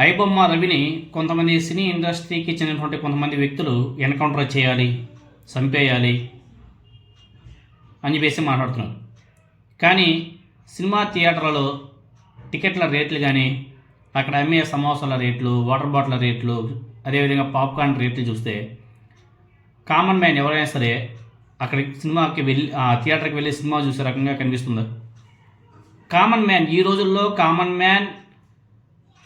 ఐబొమ్మ రవిని కొంతమంది సినీ ఇండస్ట్రీకి చెందినటువంటి కొంతమంది వ్యక్తులు ఎన్కౌంటర్ చేయాలి చంపేయాలి అని చెప్పేసి మాట్లాడుతున్నారు. కానీ సినిమా థియేటర్లలో టికెట్ల రేట్లు కానీ అక్కడ అమ్మే సమోసాల రేట్లు వాటర్ బాటిల్ రేట్లు అదేవిధంగా పాప్కార్న్ రేట్లు చూస్తే కామన్ మ్యాన్ ఎవరైనా సరే అక్కడికి సినిమాకి వెళ్ళి ఆ థియేటర్కి వెళ్ళి సినిమా చూసే రకంగా కనిపిస్తుంది. కామన్ మ్యాన్ ఈ రోజుల్లో కామన్ మ్యాన్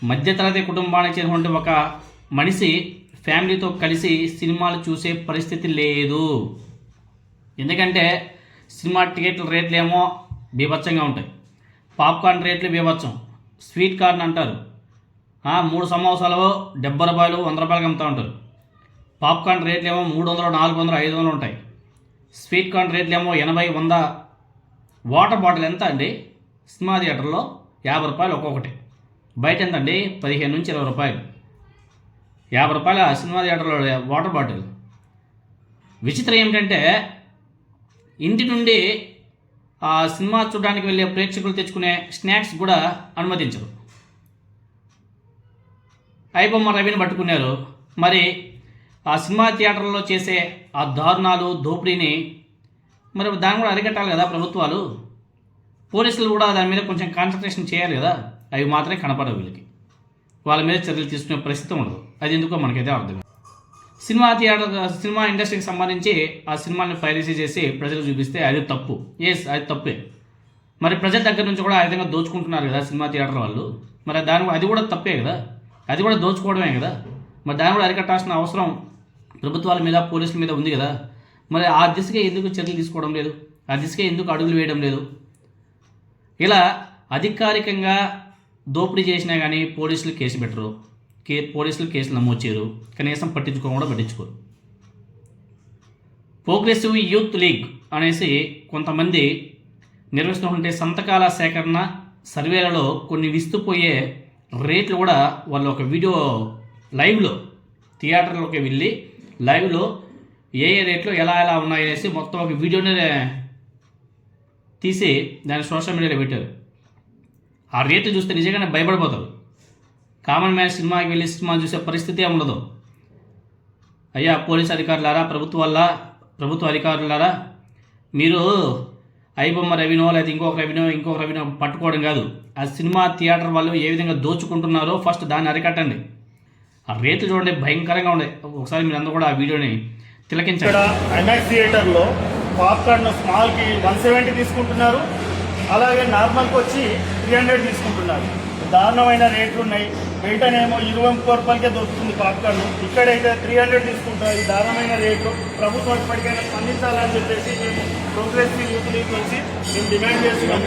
మధ్యతరగతి కుటుంబానికి చెందినటువంటి ఒక మనిషి ఫ్యామిలీతో కలిసి సినిమాలు చూసే పరిస్థితి లేదు. ఎందుకంటే సినిమా టికెట్ల రేట్లు ఏమో బీభత్సంగా ఉంటాయి. పాప్కార్న్ రేట్లు బీభత్సం. స్వీట్ కార్న్ అంటారు. మూడు సమోసాలు డెబ్బై రూపాయలు వంద రూపాయలకి అమ్ముతూ ఉంటారు. పాప్కార్న్ రేట్లు ఏమో మూడు వందలు నాలుగు వందలు ఐదు వందలు ఉంటాయి. స్వీట్ కార్న్ రేట్లు ఏమో ఎనభై వంద. వాటర్ బాటిల్ ఎంత అండి? సినిమా థియేటర్లో యాభై రూపాయలు ఒక్కొక్కటి. బయట ఎంతండి పదిహేను నుంచి ఇరవై రూపాయలు. యాభై రూపాయల సినిమా థియేటర్లో వాటర్ బాటిల్. విచిత్రం ఏమిటంటే ఇంటి నుండి ఆ సినిమా చూడడానికి వెళ్ళే ప్రేక్షకులు తెచ్చుకునే స్నాక్స్ కూడా అనుమతించరు. ఐబొమ్మ రవిని పట్టుకున్నారు. మరి ఆ సినిమా థియేటర్లో చేసే ఆ దారుణాలు దోపిడీని మరి దాన్ని కూడా అరికట్టాలి కదా ప్రభుత్వాలు? పోలీసులు కూడా దాని మీద కొంచెం కాన్సన్ట్రేషన్ చేయాలి కదా? అవి మాత్రమే కనపడవు వీళ్ళకి. వాళ్ళ మీద చర్యలు తీసుకునే పరిస్థితి ఉండదు. అది ఎందుకో మనకైతే అర్థం సినిమా థియేటర్ సినిమా ఇండస్ట్రీకి సంబంధించి ఆ సినిమాని పైరసీ చేసి ప్రజలకు చూపిస్తే అది తప్పు. ఎస్ అది తప్పే. మరి ప్రజల దగ్గర నుంచి కూడా ఆ విధంగా దోచుకుంటున్నారు కదా సినిమా థియేటర్ వాళ్ళు. మరి దాని అది కూడా తప్పే కదా? అది కూడా దోచుకోవడమే కదా? మరి దాన్ని కూడా అరికట్టాల్సిన అవసరం ప్రభుత్వాల మీద పోలీసుల మీద ఉంది కదా? మరి ఆ దిశగా ఎందుకు చర్యలు తీసుకోవడం లేదు? ఆ దిశగా ఎందుకు అడుగులు వేయడం లేదు? ఇలా అధికారికంగా దోపిడీ చేసినా కానీ పోలీసులు కేసు పెట్టరు. కే పోలీసులు కేసులు నమోదు చేయరు కనీసం పట్టించుకోకుండా కూడా పట్టించుకోరు. ప్రోగ్రెసివ్ యూత్ లీగ్ అనేసి కొంతమంది నిర్వహిస్తున్నటువంటి సంతకాల సేకరణ సర్వేలలో కొన్ని విస్తుపోయే రేట్లు కూడా వాళ్ళు ఒక వీడియో లైవ్లో థియేటర్లోకి వెళ్ళి లైవ్లో ఏ ఏ రేట్లు ఎలా ఎలా ఉన్నాయనేసి మొత్తం ఒక వీడియోనే తీసి దాన్ని సోషల్ మీడియాలో పెట్టారు. ఆ రేట్లు చూస్తే నిజంగానే భయపడిపోతారు. కామన్ మ్యాన్ సినిమాకి వెళ్ళి సినిమా చూసే పరిస్థితి ఉండదు. అయ్యా పోలీస్ అధికారులారా ప్రభుత్వాల ప్రభుత్వ అధికారులారా మీరు ఐబొమ్మ రవినో లేదా ఇంకొక రవినో ఇంకొక రవినో పట్టుకోవడం కాదు. ఆ సినిమా థియేటర్ వాళ్ళు ఏ విధంగా దోచుకుంటున్నారో ఫస్ట్ దాన్ని అరికట్టండి. ఆ రేట్లు చూడండి భయంకరంగా ఉండే. ఒకసారి మీరు అందరూ కూడా ఆ వీడియోని తిలకించండి. ఐమాక్స్ థియేటర్లో పాప్కార్న్ స్మాల్కి వన్ సెవెంటీ తీసుకుంటున్నారు. అలాగే నార్మల్కి వచ్చి త్రీ హండ్రెడ్ తీసుకుంటున్నారు. దారుణమైన రేట్లు ఉన్నాయి. వెంటనేమో ఇరవై ముప్పై రూపాయలకే దొరుకుతుంది పాప్కార్న్. ఇక్కడైతే త్రీ హండ్రెడ్ తీసుకుంటారు ఈ దారుణమైన రేట్లు. ప్రభుత్వం ఇప్పటికైనా స్పందించాలని చెప్పేసి మేము ప్రోగ్రెసివ్ యూత్ లీగ్ నుంచి మేము డిమాండ్ చేస్తున్నాం.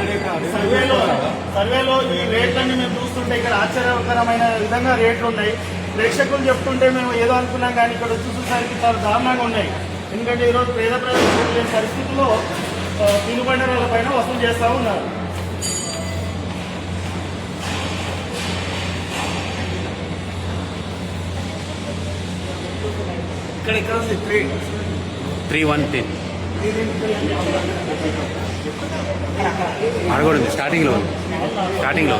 సర్వేలో సర్వేలో ఈ రేట్లన్నీ మేము చూస్తుంటే ఇక్కడ ఆశ్చర్యకరమైన విధంగా రేట్లు ఉన్నాయి. ప్రేక్షకులు చెప్తుంటే మేము ఏదో అనుకున్నాం కానీ ఇక్కడ చూసేసరికి చాలా దారుణంగా ఉన్నాయి. ఎందుకంటే ఈరోజు పేద ప్రజలు పరిస్థితుల్లో తినుబండరాల పైన వసూలు చేస్తూ ఉన్నారు. ఇక్కడ ఇక్కడ త్రీ త్రీ వన్ టెన్ ఉంది స్టార్టింగ్లో స్టార్టింగ్లో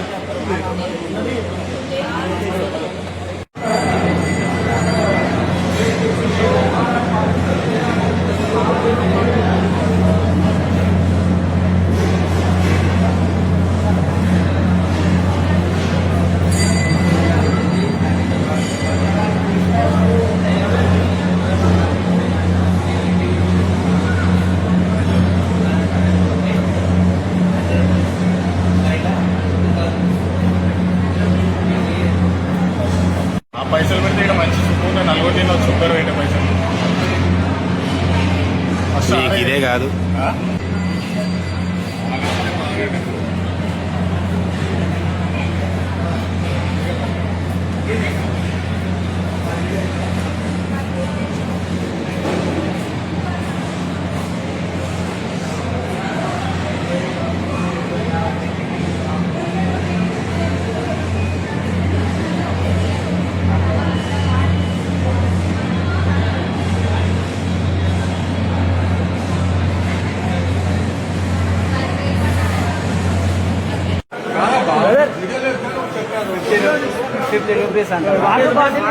ఫస్ట్ నీకు ఇదే కాదు ఫిఫ్టీ రూపీస్ అంట. ట్వంటీ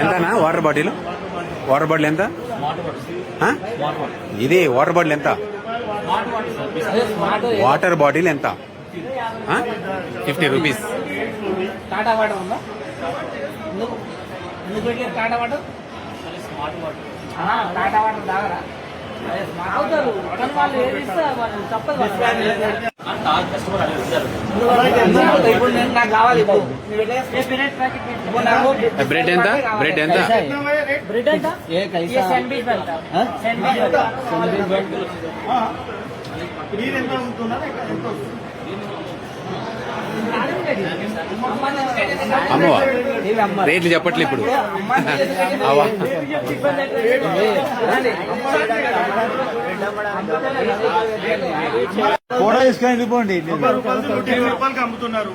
ఎంతనా? Water bottle? వాటర్ బాటిల్ ఎంత? ఇది వాటర్ బాటిల్ ఎంత? వాటర్ బాటిల్ ఎంత? Fifty rupees. టాటా వాటర్ ఉందా? ఎందుకు? ఎందుకు పెట్టలేదు టాటా వాటర్? ఆ, టాటా వాటర్ తాగరా? అవుతారు కానీ వాళ్ళు ఏది ఇస్తే వాళ్ళు తప్పదు అంత కస్టమర్ అనేది ఉంటారు బ్రెడ్ ఎంత బ్రెడ్ ఎంత బ్రెడ్ ఎంత శాండ్విచ్ శాండ్విచ్ అమ్మవా రేట్లు చెప్పట్లే ఇప్పుడు. అవా నూట ఇరవై రూపాయలకి అమ్ముతున్నారు.